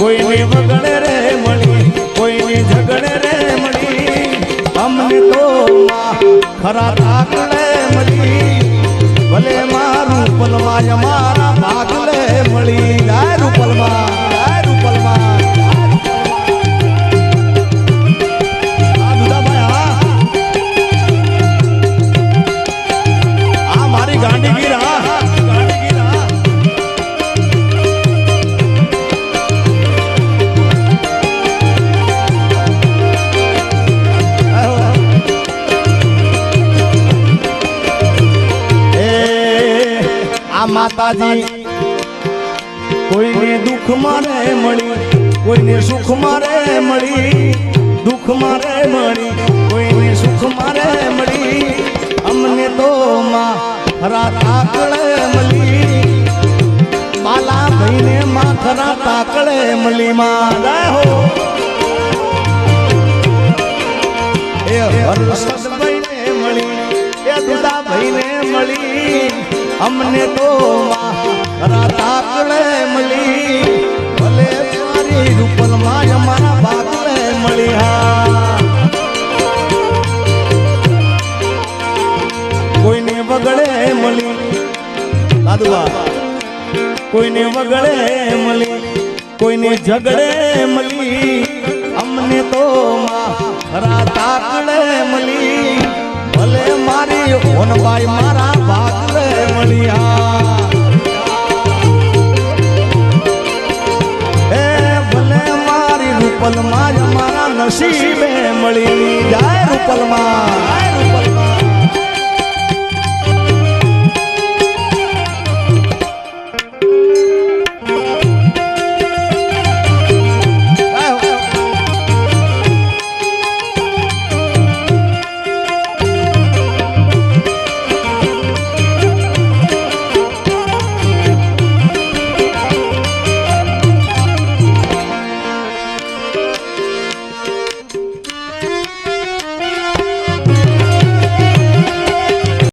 કોઈને વગડે રે મળી, કોઈની ઝગડે રે મળી, અમને તો ખરા તાકડે મળી. ભલે મારું પલવાય આ માતાજી કોઈને દુઃખ મારે મળી, કોઈને સુખ મારે મળી, દુઃખ મારે મળી, કોઈને સુખ મારે મળી. અમને તો માં તાકળે મળી, બાલા ભાઈને માં ખરા તાકળે મળી. માં હો. મળી, એ દુદાભાઈને મળી. અમને તો રાતાકડે મળી. ભલે મારી રૂપલમાં અમારા બાકડે મળી હા. કોઈને વગડે મળી. દાદુવા કોઈને વગડે મળી. કોઈને ઝગડે મળી. અમને તો રાતાકડે મળી. ભલે મારી હોનબાઈ મારા મારી જ મારા નસીબે મળી જાય રૂપલમાં